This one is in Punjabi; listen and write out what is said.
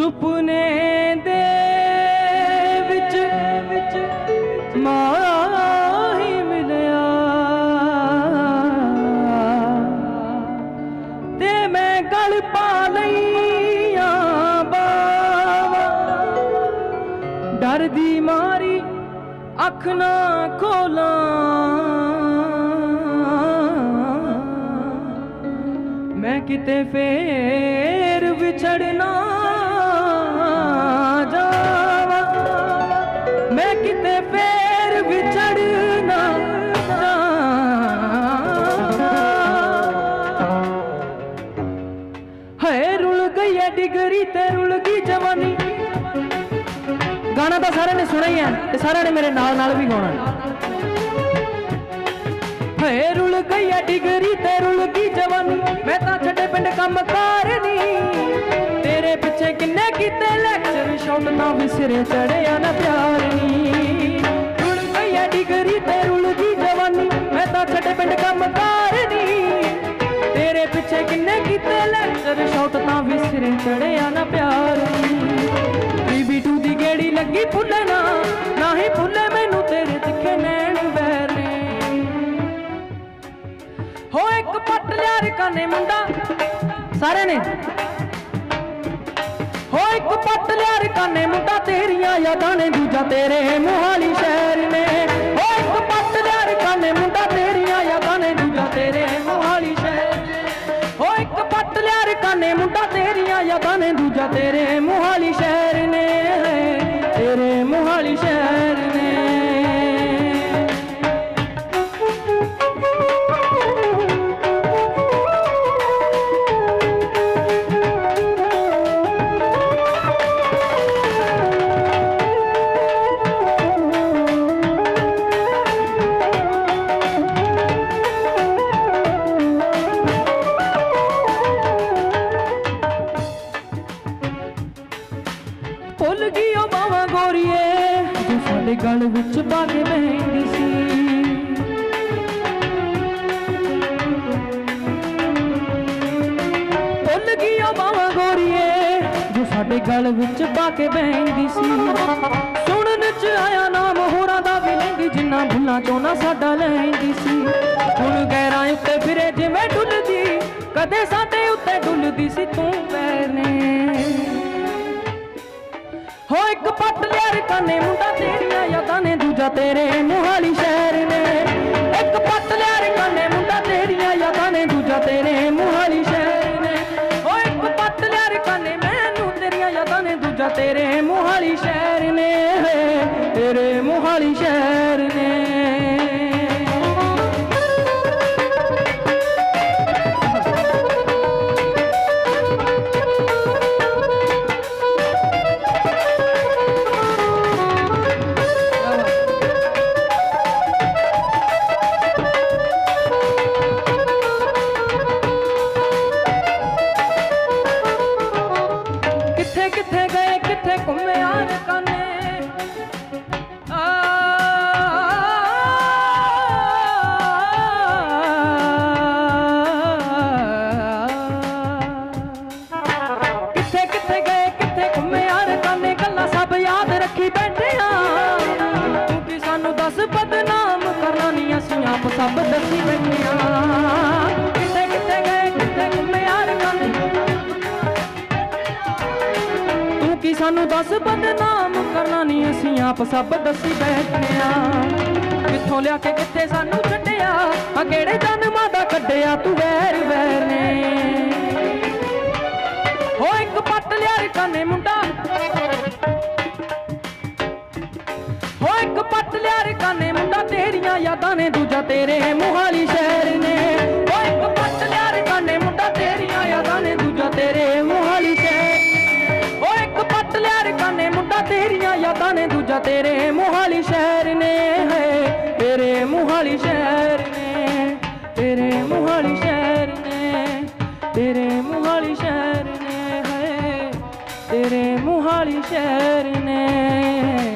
ਸੁਪਨੇ ਦੇ ਵਿੱਚ ਵਿੱਚ ਮਾਹੀ ਮਿਲਿਆ। ਤੇ ਮੈਂ ਗਲ ਪਾ ਲਈਆਂ ਬਾਵਾ। ਡਰ ਦੀ ਮਾਰੀ ਅੱਖ ਨਾ ਖੋਲਾਂ। ਮੈਂ ਕਿਤੇ ਫੇਰ ਵਿਛੜਨਾ ਤਾਂ ਸਾਰਿਆਂ ਨੇ ਸੁਣਿਆ ਹੀ ਹੈ ਤੇ ਸਾਰਿਆਂ ਨੇ ਮੇਰੇ ਨਾਲ ਨਾਲ ਵੀ ਗਾਉਣਾ। ਹੈ ਰੁਲ ਗਈ ਐ ਡਿਗਰੀ ਤੇ ਰੁਲ ਗਈ ਜਵਾਨੀ, ਮੈਂ ਤਾਂ ਛੱਡੇ ਪਿੰਡ ਕੰਮ ਕਰਨੀ ਤੇਰੇ ਪਿੱਛੇ ਕਿੰਨੇ ਕੀਤੇ ਲੈਕਚਰ ਸ਼ੌਟ ਨਾ ਵਿਸਰੇ, ਚੜਿਆ ਨਾ ਪਿਆਰ ਨੀ। ਰੁਲ ਗਈ ਐ ਡਿਗਰੀ ਤੇ ਰੁਲ ਗਈ ਜਵਾਨੀ, ਮੈਂ ਤਾਂ ਛੱਡੇ ਪਿੰਡ ਕੰਮ ਕਰਨੀ ਤੇਰੇ ਪਿੱਛੇ ਕਿੰਨੇ ਕੀਤੇ ਲੈਕਚਰ ਸ਼ੌਟ ਤਾਂ ਵਿਸਰੇ, ਚੜਿਆ ਨਾ ਪਿਆਰ ਲੱਗੀ ਫੁੱਲੇ ਨਾ ਹੀ ਫੁੱਲੇ ਮੈਨੂੰ ਤੇਰੇ ਤਿੱਖੇ ਨੈਣ ਵੈਰ ਨੇ ਹੋ ਇੱਕ ਪੱਟ ਲਿਆ ਰਕਾਨੇ ਮੁੰਡਾ, ਸਾਰੇ ਨੇ। ਹੋ ਇੱਕ ਪੱਟ ਲਿਆ ਰਕਾਨੇ ਮੁੰਡਾ, ਤੇਰੀਆਂ ਯਾਦਾਂ ਨੇ ਦੂਜਾ ਤੇਰੇ ਮੋਹਾਲੀ ਸ਼ਹਿਰ ਨੇ। ਹੋ ਇੱਕ ਪੱਟ ਲਿਆ ਰਕਾਨੇ ਮੁੰਡਾ, ਤੇਰੀਆਂ ਯਾਦਾਂ ਨੇ ਦੂਜਾ ਤੇਰੇ ਮੋਹਾਲੀ ਸ਼ਹਿਰ ਹੋ ਇੱਕ ਪੱਟ ਲਿਆ ਰਕਾਨੇ ਮੁੰਡਾ, ਤੇਰੀਆਂ ਯਾਦਾਂ ਨੇ ਦੂਜਾ ਤੇਰੇ ਮੋਹਾਲੀ ਸ਼ਹਿਰ ਨੇ। ਭੁੱਲ ਗਈ ਉਹ ਬਾਵਾ ਗੋਰੀਏ। ਸਾਡੇ ਗਲ ਵਿੱਚ ਪਾ ਕੇ ਬਹਿੰਦੀ ਸੀ। ਭੁੱਲ ਗਈ ਉਹ ਬਾਵਾ ਗੋਰੀਏ, ਜੋ ਸਾਡੇ ਗਲ ਵਿੱਚ ਪਾ ਕੇ ਬਹਿੰਦੀ ਸੀ। ਸੁਣਨ ਚ ਆਇਆ ਨਾਮ ਹੋਰਾਂ ਦਾ ਵੀ ਲੈਂਦੀ ਜਿੰਨਾ ਭੁੱਲਾਂ ਚੋਂ ਨਾ ਸਾਡਾ ਲੈਂਦੀ ਸੀ। ਹੁਣ ਗੈਰਾਂ ਉੱਤੇ ਫਿਰੇ ਜਿਵੇਂ ਡੁੱਲਦੀ, ਕਦੇ ਸਾਡੇ ਉੱਤੇ ਡੁੱਲਦੀ ਸੀ ਤੂੰ ਵੈਨੇ ਹੋ ਇੱਕ ਪੱਟ ਲਿਆ ਰਕਾਨੇ, ਮੁੰਡਾ ਤੇਰੀ ਤੇਰੇ ਮੋਹਾਲੀ ਸ਼ਹਿਰ ਨੇ। ਇੱਕ ਪੱਟ ਲਿਆ ਰਕਾਨੇ ਮੁੰਡਾ ਤੇਰੀਆਂ ਯਾਦਾਂ ਨੇ, ਦੂਜਾ ਤੇਰੇ ਮੋਹਾਲੀ ਸ਼ਹਿਰ ਨੇ। ਹੋ ਇੱਕ ਪੱਟ ਲਿਆ ਰਕਾਨੇ ਮੈਨੂੰ ਤੇਰੀਆਂ ਯਾਦਾਂ ਨੇ, ਦੂਜਾ ਤੇਰੇ ਮੋਹਾਲੀ ਸ਼ਹਿਰ ਨੇ। ਤੇਰੇ ਮੋਹਾਲੀ ਸ਼ਹਿਰ ਨੇ। ਸਾਨੂੰ ਦੱਸ ਬਦਨਾਮ ਕਰਨਾ ਨਹੀਂ ਅਸੀਂ ਆਪ ਸਭ ਦੱਸੀ ਬੈਠੇ ਆ। ਕਿੱਥੋਂ ਲਿਆ ਕੇ ਕਿੱਥੇ ਸਾਨੂੰ ਛੱਡਿਆ? ਆ ਕਿਹੜੇ ਜਨਮਾਂ ਦਾ ਕੱਢਿਆ? ਤੂੰ ਵੈਰ ਵੈਰ ਨੇ। ਹੋ ਇੱਕ ਪੱਟ ਲਿਆ ਰਕਾਨੇ ਮੁੰਡਾ। ਹੋ ਇੱਕ ਪੱਟ ਲਿਆ ਰਕਾਨੇ ਮੁੰਡਾ। ਤੇਰੀਆਂ ਯਾਦਾਂ ਨੇ ਦੂਜਾ ਤੇਰੇ ਮੋਹਾਲੀ ਨੇ, ਦੂਜਾ ਤੇਰੇ ਮੋਹਾਲੀ ਸ਼ਹਿਰ ਨੇ ਹੈ ਤੇਰੇ ਮੋਹਾਲੀ ਸ਼ਹਿਰ ਨੇ, ਤੇਰੇ ਮੋਹਾਲੀ ਸ਼ਹਿਰ ਨੇ, ਤੇਰੇ ਮੋਹਾਲੀ ਸ਼ਹਿਰ ਨੇ ਹੈ ਤੇਰੇ ਮੋਹਾਲੀ ਸ਼ਹਿਰ ਨੇ।